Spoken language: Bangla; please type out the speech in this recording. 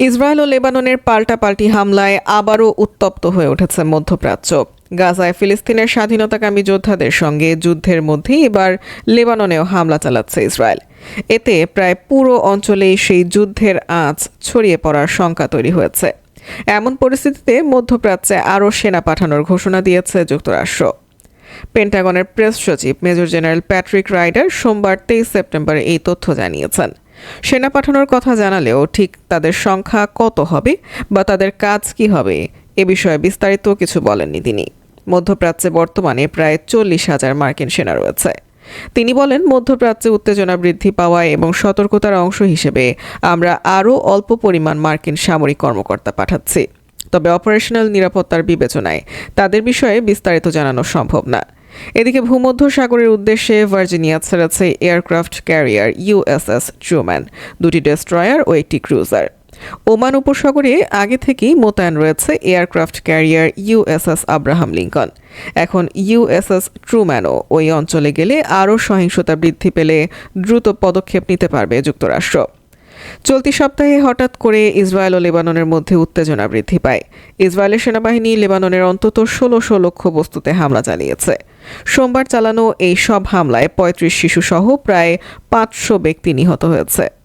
ইসরায়েল ও লেবাননের পাল্টাপাল্টি হামলায় আবারও উত্তপ্ত হয়ে উঠেছে মধ্যপ্রাচ্য। গাজায় ফিলিস্তিনের স্বাধীনতাকামী যোদ্ধাদের সঙ্গে যুদ্ধের মধ্যেই এবার লেবাননেও হামলা চালাচ্ছে ইসরায়েল। এতে প্রায় পুরো অঞ্চলেই সেই যুদ্ধের আঁচ ছড়িয়ে পড়ার শঙ্কা তৈরি হয়েছে। এমন পরিস্থিতিতে মধ্যপ্রাচ্যে আরও সেনা পাঠানোর ঘোষণা দিয়েছে যুক্তরাষ্ট্র। পেন্টাগনের প্রেস সচিব মেজর জেনারেল প্যাট্রিক রাইডার সোমবার তেইশ সেপ্টেম্বর এই তথ্য জানিয়েছেন। সেনা পাঠানোর কথা জানালেও ঠিক তাদের সংখ্যা কত হবে বা তাদের কাজ কি হবে, এ বিষয়ে বিস্তারিত কিছু বলেননি তিনি। মধ্যপ্রাচ্যে বর্তমানে প্রায় চল্লিশ হাজার মার্কিন সেনা রয়েছে। তিনি বলেন, মধ্যপ্রাচ্যে উত্তেজনা বৃদ্ধি পাওয়ায় এবং সতর্কতার অংশ হিসেবে আমরা আরও অল্প পরিমাণ মার্কিন সামরিক কর্মকর্তা পাঠাচ্ছি। তবে অপারেশনাল নিরাপত্তার বিবেচনায় তাদের বিষয়ে বিস্তারিত জানানো সম্ভব না। এদিকে ভূমধ্য সাগরের উদ্দেশ্যে ভার্জিনিয়া ছেড়েছে এয়ারক্রাফট ক্যারিয়ার ইউএসএস ট্রুম্যান, দুটি ডেস্ট্রয়ার ও একটি ক্রুজার। ওমান উপসাগরে আগে থেকেই মোতায়েন রয়েছে aircraft carrier USS Abraham Lincoln. এখন ইউএসএস ট্রুম্যানও ওই অঞ্চলে গেলে আরও সহিংসতা বৃদ্ধি পেলে দ্রুত পদক্ষেপ নিতে পারবে যুক্তরাষ্ট্র। চলতি সপ্তাহে হঠাৎ করে ইসরায়েল ও লেবাননের মধ্যে উত্তেজনা বৃদ্ধি পায়। ইসরায়েলের সেনাবাহিনী লেবাননের অন্তত ষোলোশো লক্ষ বস্তুতে হামলা চালিয়েছে। সোমবার চালানো এই সব হামলায় পঁয়ত্রিশ শিশুসহ প্রায় পাঁচশো ব্যক্তি নিহত হয়েছে।